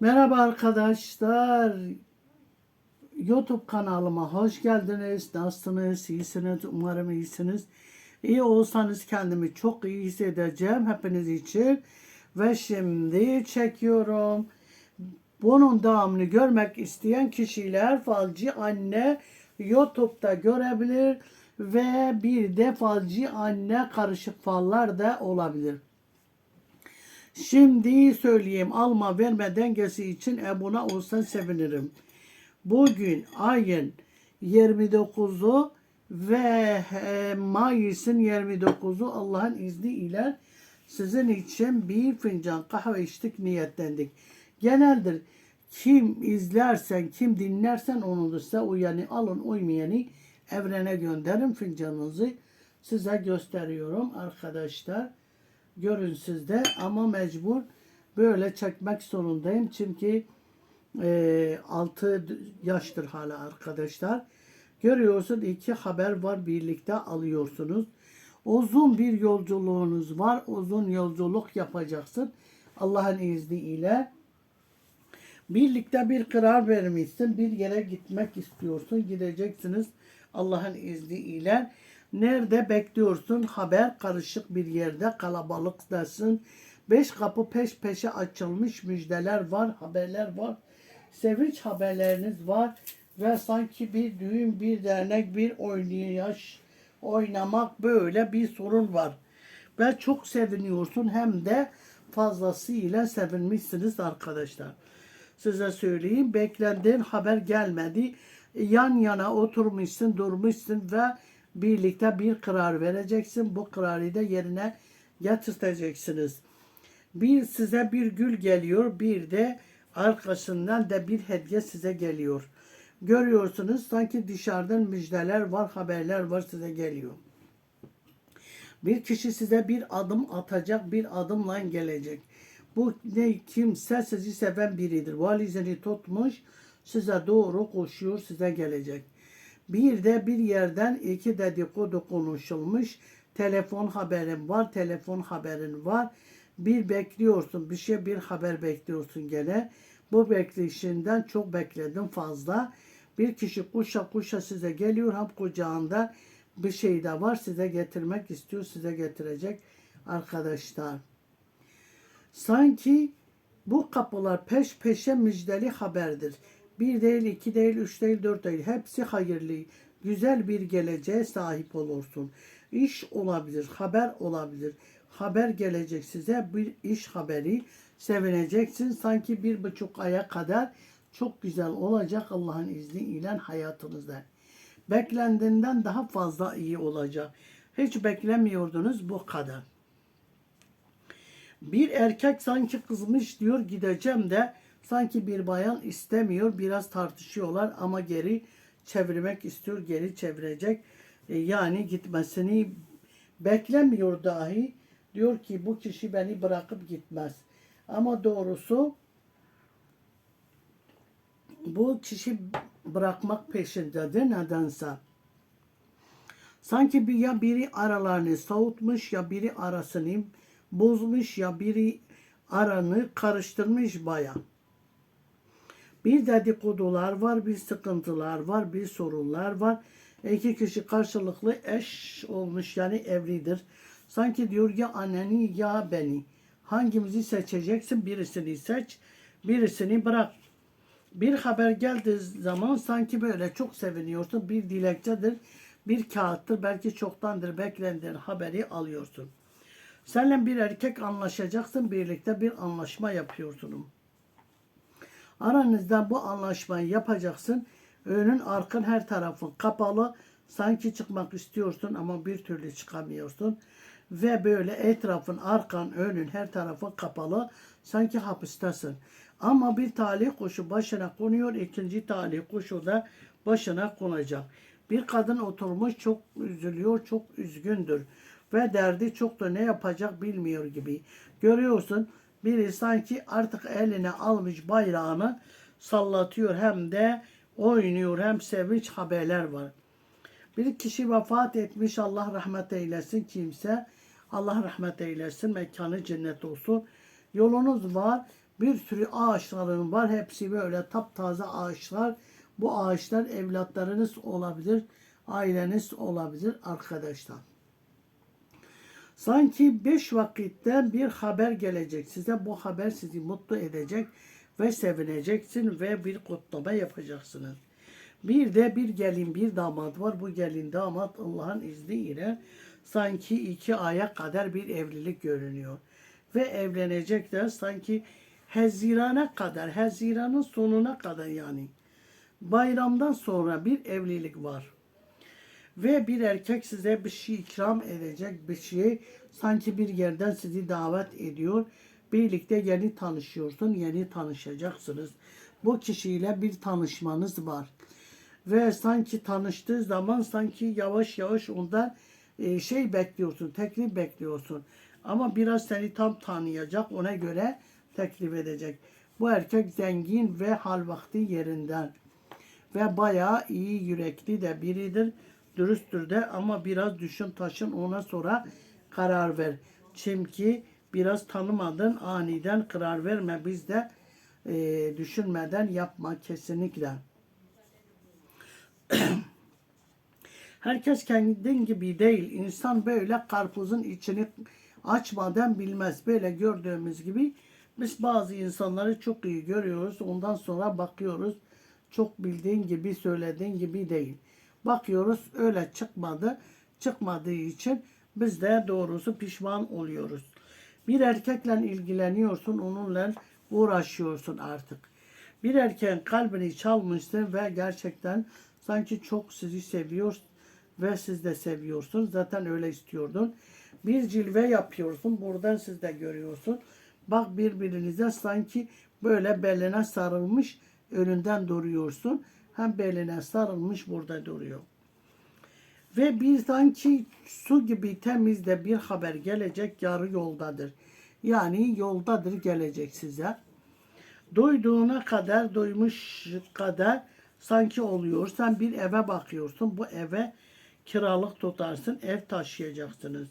Merhaba arkadaşlar. YouTube kanalıma hoş geldiniz. Nasılsınız? İyisiniz? Umarım iyisiniz. İyi olsanız kendimi çok iyi hissedeceğim hepiniz için. Ve şimdi çekiyorum. Bunun devamını görmek isteyen kişiler falcı anne YouTube'da görebilir ve bir de falcı anne karışık fallar da olabilir. Şimdi söyleyeyim alma verme dengesi için abone olsan sevinirim. Bugün ayın 29'u ve e, Mayıs'ın 29'u Allah'ın izniyle sizin için bir fincan kahve içtik niyetlendik. Geneldir kim izlersen kim dinlersen onu size uyanı alın uymayanı evrene gönderin fincanınızı size gösteriyorum arkadaşlar görün sizde ama mecbur böyle çekmek zorundayım çünkü e, 6 yaştır hala arkadaşlar. Görüyorsun iki haber var birlikte alıyorsunuz. Uzun bir yolculuğunuz var. Uzun yolculuk yapacaksın. Allah'ın izniyle. Birlikte bir karar vermişsin. Bir yere gitmek istiyorsun. Gideceksiniz Allah'ın izniyle. Nerede bekliyorsun? Haber karışık bir yerde kalabalıktasın. Beş kapı peş peşe açılmış müjdeler var, haberler var. Sevinç haberleriniz var ve sanki bir düğün, bir dernek, bir oynayış, oynamak böyle bir sorun var. Ve çok seviniyorsun hem de fazlasıyla sevinmişsiniz arkadaşlar. Size söyleyeyim beklendiğin haber gelmedi. Yan yana oturmuşsun, durmuşsun ve birlikte bir karar vereceksin. Bu kararı da yerine getireceksiniz. Bir size bir gül geliyor, bir de arkasından da bir hediye size geliyor. Görüyorsunuz sanki dışarıdan müjdeler var, haberler var size geliyor. Bir kişi size bir adım atacak, bir adımla gelecek. Bu ne kimse sizi seven biridir. Valizini tutmuş, size doğru koşuyor, size gelecek. Bir de bir yerden iki dedikodu konuşulmuş. Telefon haberin var, telefon haberin var. Bir bekliyorsun, bir şey bir haber bekliyorsun gene. Bu bekleyişinden çok bekledim fazla. Bir kişi kuşa kuşa size geliyor hem kucağında bir şey de var size getirmek istiyor, size getirecek arkadaşlar. Sanki bu kapılar peş peşe müjdeli haberdir. Bir değil, iki değil, üç değil, dört değil. Hepsi hayırlı. Güzel bir geleceğe sahip olursun. İş olabilir, haber olabilir. Haber gelecek size bir iş haberi. Sevineceksin. Sanki bir buçuk aya kadar çok güzel olacak Allah'ın izniyle hayatınızda. Beklendiğinden daha fazla iyi olacak. Hiç beklemiyordunuz bu kadar. Bir erkek sanki kızmış diyor gideceğim de sanki bir bayan istemiyor. Biraz tartışıyorlar ama geri çevirmek istiyor. Geri çevirecek. E, yani gitmesini beklemiyor dahi. Diyor ki bu kişi beni bırakıp gitmez. Ama doğrusu bu kişi bırakmak peşindedir nedense. Sanki bir ya biri aralarını soğutmuş ya biri arasını bozmuş ya biri aranı karıştırmış baya. Bir dedikodular var, bir sıkıntılar var, bir sorunlar var. İki kişi karşılıklı eş olmuş yani evlidir. Sanki diyor ya anneni ya beni. Hangimizi seçeceksin? Birisini seç, birisini bırak. Bir haber geldiği zaman sanki böyle çok seviniyorsun. Bir dilekçedir, bir kağıttır. Belki çoktandır beklendiğin haberi alıyorsun. Seninle bir erkek anlaşacaksın. Birlikte bir anlaşma yapıyorsun. Aranızda bu anlaşmayı yapacaksın. Önün arkın her tarafın kapalı. Sanki çıkmak istiyorsun ama bir türlü çıkamıyorsun. Ve böyle etrafın, arkan, önün her tarafın kapalı. Sanki hapistesin. Ama bir talih kuşu başına konuyor. ikinci talih kuşu da başına konacak. Bir kadın oturmuş çok üzülüyor, çok üzgündür. Ve derdi çok da ne yapacak bilmiyor gibi. Görüyorsun biri sanki artık eline almış bayrağını sallatıyor hem de oynuyor hem sevinç haberler var. Bir kişi vefat etmiş Allah rahmet eylesin kimse. Allah rahmet eylesin mekanı cennet olsun. Yolunuz var Bir sürü ağaçların var. Hepsi böyle taptaze ağaçlar. Bu ağaçlar evlatlarınız olabilir, aileniz olabilir arkadaşlar. Sanki beş vakitten bir haber gelecek size. Bu haber sizi mutlu edecek ve sevineceksin ve bir kutlama yapacaksınız. Bir de bir gelin bir damat var. Bu gelin damat Allah'ın izniyle sanki iki aya kadar bir evlilik görünüyor. Ve evlenecekler sanki Haziran'a kadar, Haziran'ın sonuna kadar yani. Bayramdan sonra bir evlilik var. Ve bir erkek size bir şey ikram edecek bir şey sanki bir yerden sizi davet ediyor. Birlikte yeni tanışıyorsun, yeni tanışacaksınız. Bu kişiyle bir tanışmanız var. Ve sanki tanıştığı zaman sanki yavaş yavaş ondan e, şey bekliyorsun, teklif bekliyorsun. Ama biraz seni tam tanıyacak, ona göre teklif edecek. Bu erkek zengin ve hal vakti yerinden ve bayağı iyi yürekli de biridir. Dürüsttür de ama biraz düşün taşın ona sonra karar ver. Çünkü biraz tanımadın aniden karar verme biz de e, düşünmeden yapma kesinlikle. Herkes kendin gibi değil. İnsan böyle karpuzun içini açmadan bilmez. Böyle gördüğümüz gibi biz bazı insanları çok iyi görüyoruz. Ondan sonra bakıyoruz. Çok bildiğin gibi söylediğin gibi değil. Bakıyoruz öyle çıkmadı. Çıkmadığı için biz de doğrusu pişman oluyoruz. Bir erkekle ilgileniyorsun, onunla uğraşıyorsun artık. Bir erkeğin kalbini çalmışsın ve gerçekten sanki çok sizi seviyor ve siz de seviyorsun. Zaten öyle istiyordun. Bir cilve yapıyorsun. Buradan siz de görüyorsun. Bak birbirinize sanki böyle beline sarılmış önünden duruyorsun. Hem beline sarılmış burada duruyor. Ve bir sanki su gibi temiz de bir haber gelecek yarı yoldadır. Yani yoldadır gelecek size. Duyduğuna kadar, duymuş kadar sanki oluyor. Sen bir eve bakıyorsun. Bu eve kiralık tutarsın. Ev taşıyacaksınız.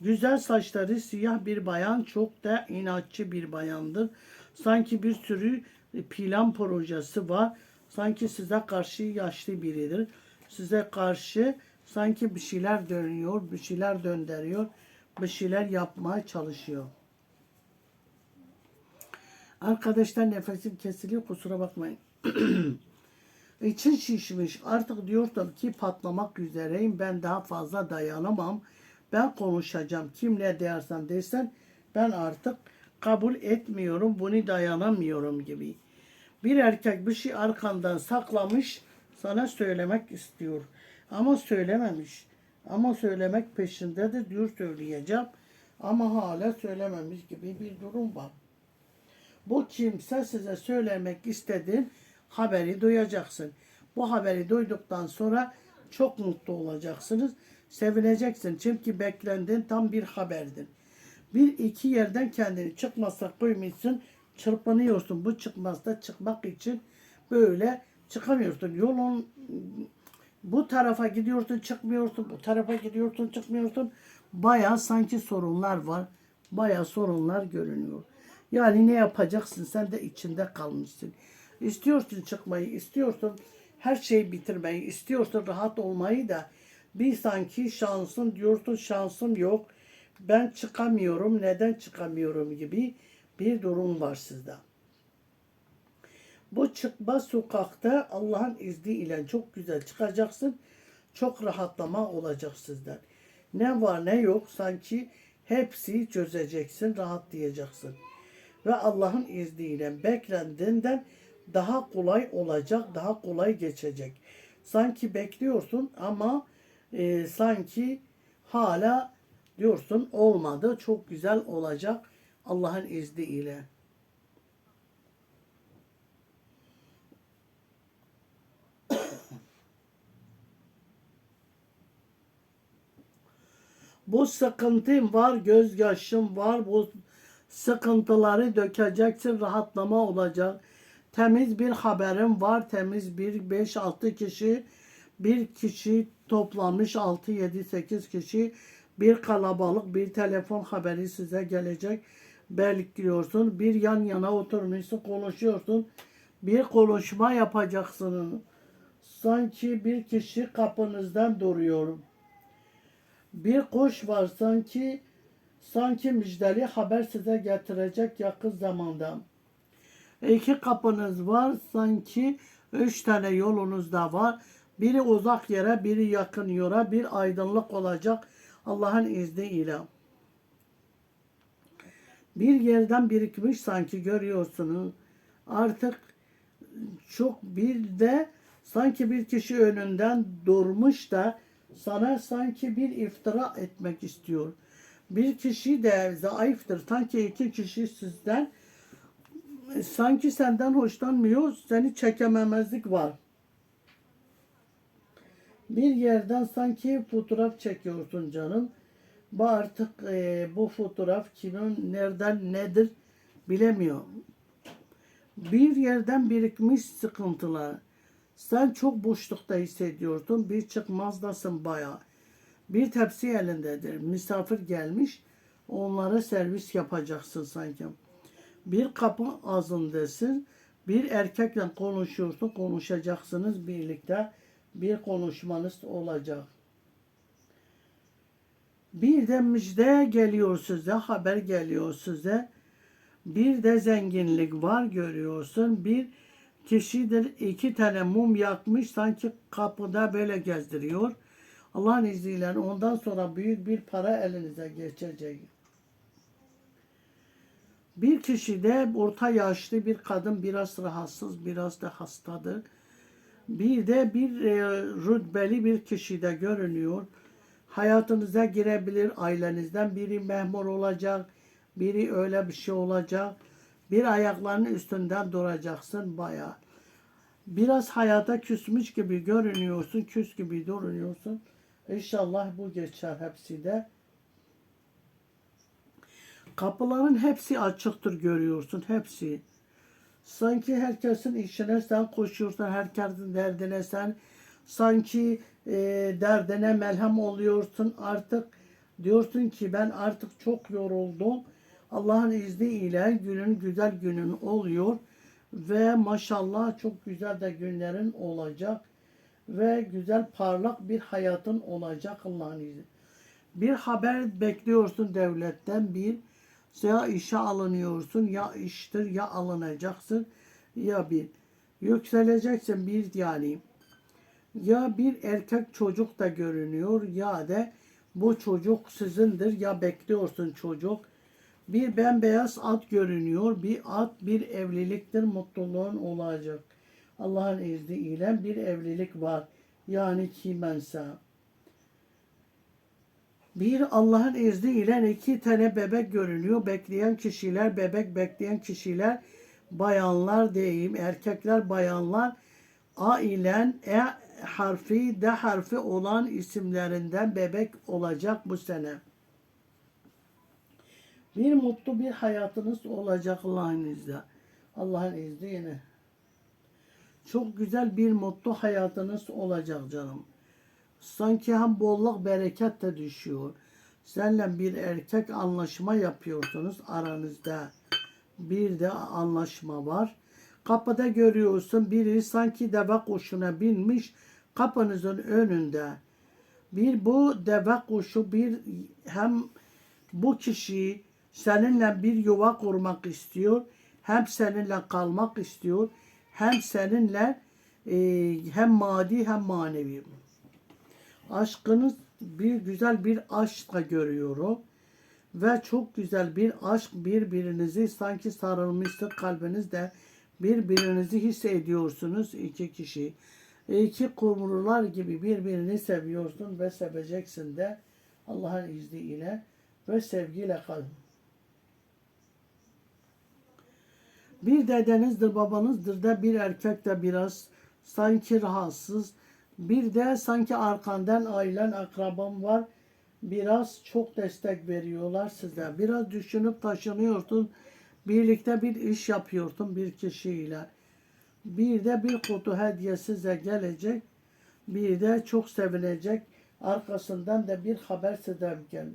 Güzel saçları siyah bir bayan çok da inatçı bir bayandır. Sanki bir sürü plan projesi var. Sanki size karşı yaşlı biridir. Size karşı sanki bir şeyler dönüyor, bir şeyler döndürüyor, bir şeyler yapmaya çalışıyor. Arkadaşlar nefesim kesiliyor kusura bakmayın. İçin şişmiş. Artık diyordum ki patlamak üzereyim. Ben daha fazla dayanamam. Ben konuşacağım. Kim ne dersen desen ben artık kabul etmiyorum. Bunu dayanamıyorum gibi. Bir erkek bir şey arkandan saklamış sana söylemek istiyor. Ama söylememiş. Ama söylemek peşindedir diyor söyleyeceğim. Ama hala söylememiş gibi bir durum var. Bu kimse size söylemek istediğin haberi duyacaksın. Bu haberi duyduktan sonra çok mutlu olacaksınız. Sevineceksin. Çünkü beklendin tam bir haberdin. Bir iki yerden kendini çıkmazsa koymuşsun. Çırpınıyorsun. Bu çıkmazda çıkmak için böyle çıkamıyorsun. Yolun bu tarafa gidiyorsun çıkmıyorsun. Bu tarafa gidiyorsun çıkmıyorsun. Baya sanki sorunlar var. Baya sorunlar görünüyor. Yani ne yapacaksın? Sen de içinde kalmışsın. İstiyorsun çıkmayı, istiyorsun her şeyi bitirmeyi, istiyorsun rahat olmayı da bir sanki şansın diyorsun şansım yok. Ben çıkamıyorum, neden çıkamıyorum gibi bir durum var sizde. Bu çıkma sokakta Allah'ın izniyle çok güzel çıkacaksın. Çok rahatlama olacak sizden. Ne var ne yok sanki hepsi çözeceksin, rahatlayacaksın. Ve Allah'ın izniyle beklendiğinden daha kolay olacak, daha kolay geçecek. Sanki bekliyorsun ama e, sanki hala diyorsun olmadı, çok güzel olacak Allah'ın izniyle. Bu sıkıntım var, gözyaşım var. Bu sıkıntıları dökeceksin, rahatlama olacak. Temiz bir haberim var. Temiz bir 5-6 kişi, bir kişi toplanmış 6-7-8 kişi bir kalabalık bir telefon haberi size gelecek bekliyorsun. Bir yan yana oturmuşsun, konuşuyorsun. Bir konuşma yapacaksın. Sanki bir kişi kapınızdan duruyor. Bir kuş var sanki sanki müjdeli haber size getirecek yakın zamanda. İki kapınız var sanki üç tane yolunuz da var. Biri uzak yere, biri yakın yere, bir aydınlık olacak Allah'ın izniyle. Bir yerden birikmiş sanki görüyorsunuz. Artık çok bir de sanki bir kişi önünden durmuş da sana sanki bir iftira etmek istiyor. Bir kişi de zayıftır. Sanki iki kişi sizden sanki senden hoşlanmıyor, seni çekememezlik var. Bir yerden sanki fotoğraf çekiyorsun canım. Bu artık e, bu fotoğraf kimin nereden nedir bilemiyor. Bir yerden birikmiş sıkıntılar. Sen çok boşlukta hissediyorsun. Bir çıkmazdasın bayağı. Bir tepsi elindedir. Misafir gelmiş. Onlara servis yapacaksın sanki. Bir kapı ağzındasın. Bir erkekle konuşuyorsun. Konuşacaksınız birlikte. Bir konuşmanız olacak. Bir de müjde geliyor size, haber geliyor size. Bir de zenginlik var görüyorsun. Bir kişidir iki tane mum yakmış sanki kapıda böyle gezdiriyor. Allah'ın izniyle ondan sonra büyük bir para elinize geçecek. Bir kişi de orta yaşlı bir kadın biraz rahatsız, biraz da hastadır. Bir de bir e, rütbeli bir kişi de görünüyor. Hayatınıza girebilir, ailenizden biri memur olacak, biri öyle bir şey olacak. Bir ayaklarının üstünden duracaksın bayağı. Biraz hayata küsmüş gibi görünüyorsun, küs gibi görünüyorsun. İnşallah bu geçer hepsi de. Kapıların hepsi açıktır görüyorsun, hepsi. Sanki herkesin işine sen koşuyorsun, herkesin derdine sen sanki e, derdine melhem oluyorsun artık. Diyorsun ki ben artık çok yoruldum. Allah'ın izniyle günün güzel günün oluyor ve maşallah çok güzel de günlerin olacak ve güzel parlak bir hayatın olacak Allah'ın izniyle. Bir haber bekliyorsun devletten bir ya işe alınıyorsun ya iştir ya alınacaksın ya bir yükseleceksin bir yani ya bir erkek çocuk da görünüyor ya da bu çocuk sizindir ya bekliyorsun çocuk. Bir bembeyaz at görünüyor. Bir at bir evliliktir mutluluğun olacak. Allah'ın izniyle bir evlilik var. Yani kimense. Bir Allah'ın izniyle iki tane bebek görünüyor. Bekleyen kişiler, bebek bekleyen kişiler, bayanlar diyeyim, erkekler, bayanlar A ile E harfi, D harfi olan isimlerinden bebek olacak bu sene. Bir mutlu bir hayatınız olacak Allah'ın izniyle. Allah'ın izniyle. Çok güzel bir mutlu hayatınız olacak canım. Sanki hem bolluk bereket de düşüyor. Seninle bir erkek anlaşma yapıyorsunuz aranızda. Bir de anlaşma var. Kapıda görüyorsun biri sanki deve kuşuna binmiş kapınızın önünde. Bir bu deve kuşu bir hem bu kişi seninle bir yuva kurmak istiyor. Hem seninle kalmak istiyor. Hem seninle e, hem maddi hem manevi. Aşkınız bir güzel bir aşkla görüyorum. Ve çok güzel bir aşk birbirinizi sanki sarılmıştır kalbinizde birbirinizi hissediyorsunuz iki kişi. İki kumrular gibi birbirini seviyorsun ve seveceksin de Allah'ın izniyle ve sevgiyle kalın. Bir dedenizdir, babanızdır da bir erkek de biraz sanki rahatsız. Bir de sanki arkandan ailen, akraban var. Biraz çok destek veriyorlar size. Biraz düşünüp taşınıyorsun. Birlikte bir iş yapıyorsun bir kişiyle. Bir de bir kutu hediye size gelecek. Bir de çok sevinecek. Arkasından da bir haber size gel.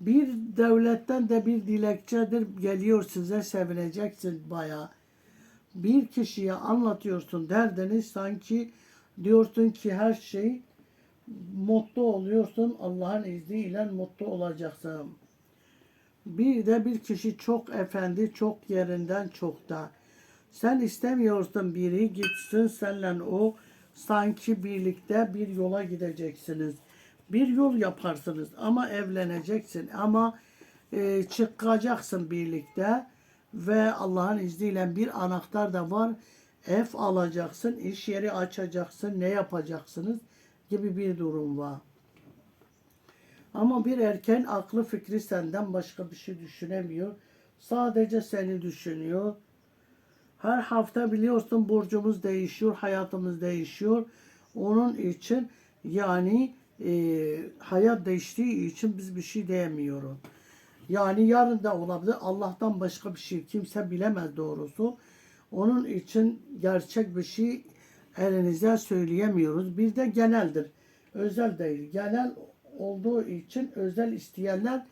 Bir devletten de bir dilekçedir geliyor size sevineceksin bayağı. Bir kişiye anlatıyorsun derdini sanki diyorsun ki her şey mutlu oluyorsun Allah'ın izniyle mutlu olacaksın. Bir de bir kişi çok efendi, çok yerinden çok da. Sen istemiyorsun biri gitsin seninle o sanki birlikte bir yola gideceksiniz. Bir yol yaparsınız ama evleneceksin ama e, çıkacaksın birlikte ve Allah'ın izniyle bir anahtar da var. Ev alacaksın, iş yeri açacaksın, ne yapacaksınız gibi bir durum var. Ama bir erken aklı fikri senden başka bir şey düşünemiyor. Sadece seni düşünüyor. Her hafta biliyorsun burcumuz değişiyor, hayatımız değişiyor. Onun için yani e, hayat değiştiği için biz bir şey diyemiyoruz. Yani yarın da olabilir. Allah'tan başka bir şey kimse bilemez doğrusu. Onun için gerçek bir şey elinize söyleyemiyoruz. Bir de geneldir. Özel değil. Genel olduğu için özel isteyenler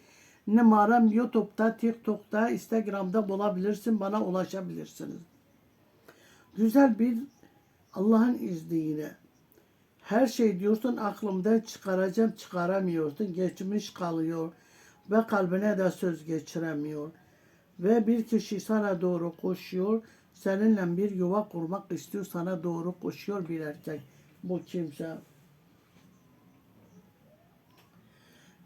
numaram YouTube'da, TikTok'ta, Instagram'da bulabilirsin. Bana ulaşabilirsiniz. Güzel bir Allah'ın izniyle. Her şey diyorsun aklımdan çıkaracağım çıkaramıyorsun. Geçmiş kalıyor ve kalbine de söz geçiremiyor. Ve bir kişi sana doğru koşuyor. Seninle bir yuva kurmak istiyor. Sana doğru koşuyor bir erkek. Bu kimse.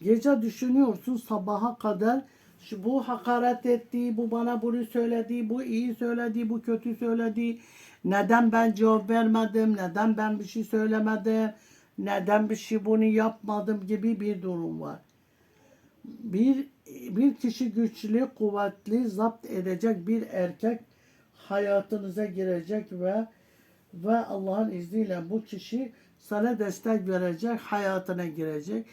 Gece düşünüyorsun sabaha kadar şu bu hakaret etti, bu bana bunu söyledi, bu iyi söyledi, bu kötü söyledi. Neden ben cevap vermedim, neden ben bir şey söylemedim, neden bir şey bunu yapmadım gibi bir durum var. Bir bir kişi güçlü, kuvvetli, zapt edecek bir erkek hayatınıza girecek ve ve Allah'ın izniyle bu kişi sana destek verecek, hayatına girecek.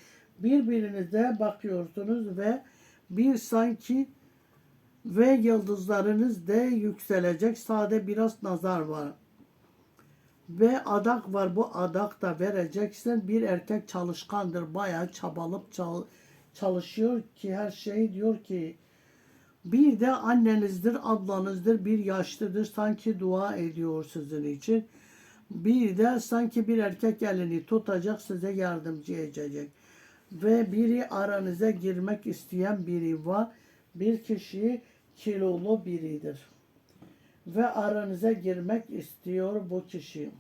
Birbirinize bakıyorsunuz ve bir sanki ve yıldızlarınız da yükselecek. Sade biraz nazar var. Ve adak var. Bu adak da vereceksin. Bir erkek çalışkandır. Bayağı çabalıp çal- çalışıyor ki her şey diyor ki bir de annenizdir, ablanızdır, bir yaşlıdır. Sanki dua ediyor sizin için. Bir de sanki bir erkek elini tutacak, size yardımcı edecek. Ve biri aranıza girmek isteyen biri var. Bir kişi kilolu biridir. Ve aranıza girmek istiyor bu kişi.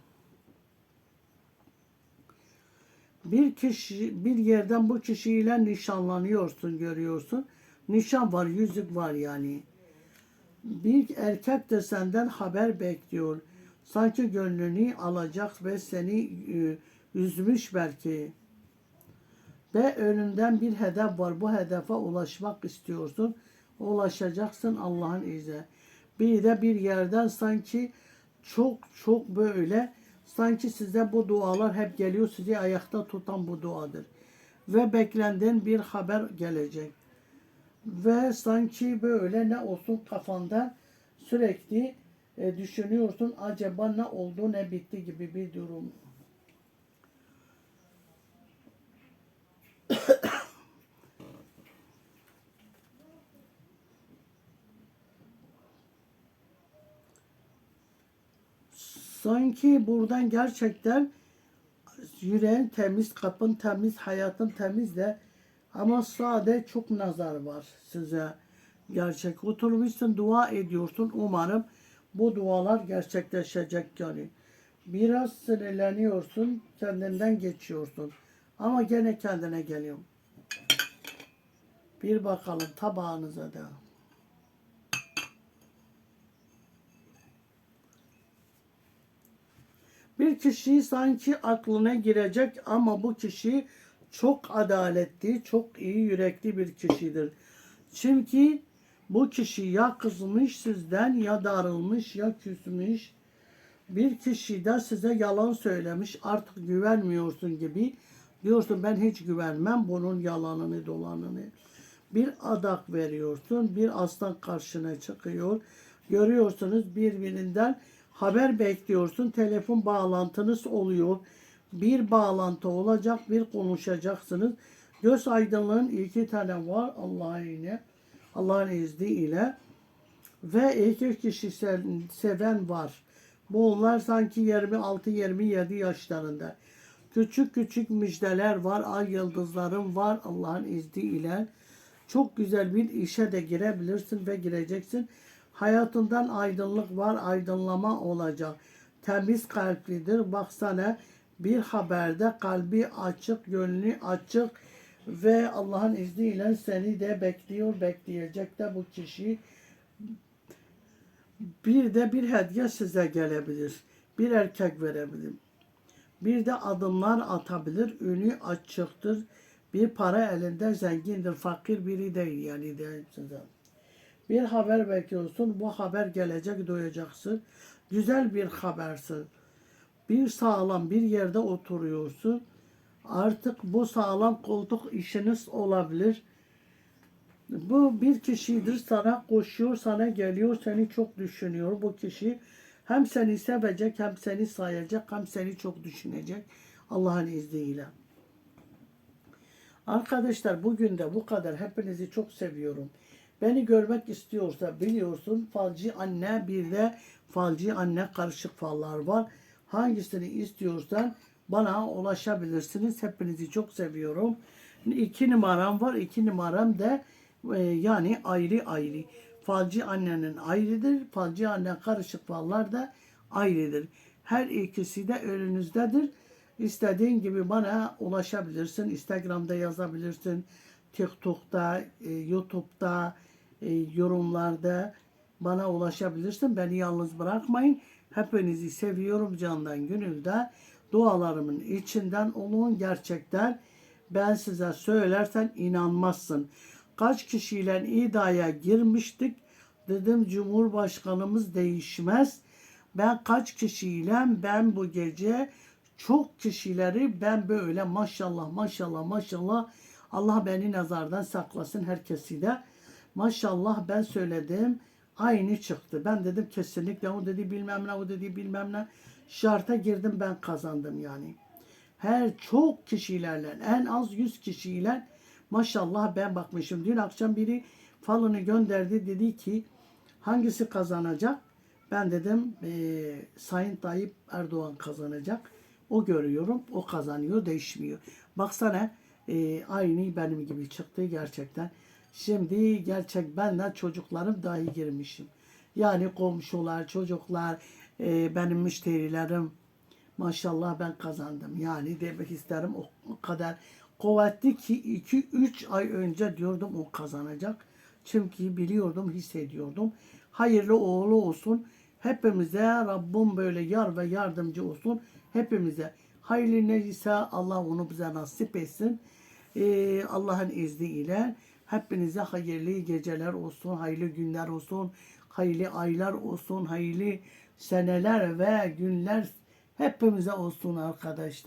Bir kişi bir yerden bu kişiyle nişanlanıyorsun görüyorsun. Nişan var, yüzük var yani. Bir erkek de senden haber bekliyor. Sanki gönlünü alacak ve seni e, üzmüş belki. Ve önünden bir hedef var. Bu hedefe ulaşmak istiyorsun. Ulaşacaksın Allah'ın izniyle. Bir de bir yerden sanki çok çok böyle sanki size bu dualar hep geliyor. Sizi ayakta tutan bu duadır. Ve beklenen bir haber gelecek. Ve sanki böyle ne olsun kafanda sürekli e, düşünüyorsun acaba ne oldu ne bitti gibi bir durum. Sanki buradan gerçekten yüreğin temiz, kapın temiz, hayatın temiz de ama sade çok nazar var size. Gerçek oturmuşsun dua ediyorsun. Umarım bu dualar gerçekleşecek yani. Biraz sinirleniyorsun, kendinden geçiyorsun. Ama gene kendine geliyorum. Bir bakalım tabağınıza da. Bir kişi sanki aklına girecek ama bu kişi çok adaletli, çok iyi yürekli bir kişidir. Çünkü bu kişi ya kızmış sizden ya darılmış ya küsmüş. Bir kişi de size yalan söylemiş artık güvenmiyorsun gibi. Diyorsun ben hiç güvenmem bunun yalanını dolanını. Bir adak veriyorsun bir aslan karşına çıkıyor. Görüyorsunuz birbirinden haber bekliyorsun. Telefon bağlantınız oluyor. Bir bağlantı olacak, bir konuşacaksınız. Göz aydınlığın iki tane var Allah'ın izniyle. Allah'ın izniyle. Ve iki kişi se- seven var. Bunlar sanki 26-27 yaşlarında. Küçük küçük müjdeler var. Ay yıldızların var Allah'ın izniyle. Çok güzel bir işe de girebilirsin ve gireceksin. Hayatından aydınlık var, aydınlama olacak. Temiz kalplidir. Baksana bir haberde kalbi açık, gönlü açık ve Allah'ın izniyle seni de bekliyor, bekleyecek de bu kişi. Bir de bir hediye size gelebilir. Bir erkek verebilir. Bir de adımlar atabilir. Ünü açıktır. Bir para elinde zengindir. Fakir biri değil yani de size. Bir haber bekliyorsun. Bu haber gelecek duyacaksın. Güzel bir habersin. Bir sağlam bir yerde oturuyorsun. Artık bu sağlam koltuk işiniz olabilir. Bu bir kişidir sana koşuyor, sana geliyor, seni çok düşünüyor bu kişi. Hem seni sevecek, hem seni sayacak, hem seni çok düşünecek Allah'ın izniyle. Arkadaşlar bugün de bu kadar. Hepinizi çok seviyorum. Beni görmek istiyorsa biliyorsun falcı anne bir de falcı anne karışık fallar var. Hangisini istiyorsan bana ulaşabilirsiniz. Hepinizi çok seviyorum. İki numaram var. İki numaram da e, yani ayrı ayrı. Falcı annenin ayrıdır. Falcı anne karışık fallar da ayrıdır. Her ikisi de önünüzdedir. İstediğin gibi bana ulaşabilirsin. Instagram'da yazabilirsin. TikTok'ta, e, YouTube'da, e, yorumlarda bana ulaşabilirsin. Beni yalnız bırakmayın. Hepinizi seviyorum candan gönülden. Dualarımın içinden olun gerçekten. Ben size söylersen inanmazsın. Kaç kişiyle iddiaya girmiştik. Dedim Cumhurbaşkanımız değişmez. Ben kaç kişiyle ben bu gece çok kişileri ben böyle maşallah maşallah maşallah Allah beni nazardan saklasın herkesi de. Maşallah ben söyledim. Aynı çıktı. Ben dedim kesinlikle o dedi bilmem ne o dedi bilmem ne. Şarta girdim ben kazandım yani. Her çok kişilerle en az 100 kişiyle maşallah ben bakmışım. Dün akşam biri falını gönderdi dedi ki hangisi kazanacak? Ben dedim eee Sayın Tayyip Erdoğan kazanacak. O görüyorum, o kazanıyor, değişmiyor. Baksana eee, aynı benim gibi çıktı gerçekten. Şimdi gerçek benden çocuklarım dahi girmişim. Yani komşular, çocuklar, eee, benim müşterilerim. Maşallah ben kazandım. Yani demek isterim o kadar kuvvetli ki 2-3 ay önce diyordum o kazanacak. Çünkü biliyordum, hissediyordum. Hayırlı oğlu olsun. Hepimize Rabbim böyle yar ve yardımcı olsun. Hepimize. Hayırlı neyse Allah onu bize nasip etsin. Ee, Allah'ın izniyle hepinize hayırlı geceler olsun, hayırlı günler olsun, hayırlı aylar olsun, hayırlı seneler ve günler hepimize olsun arkadaşlar.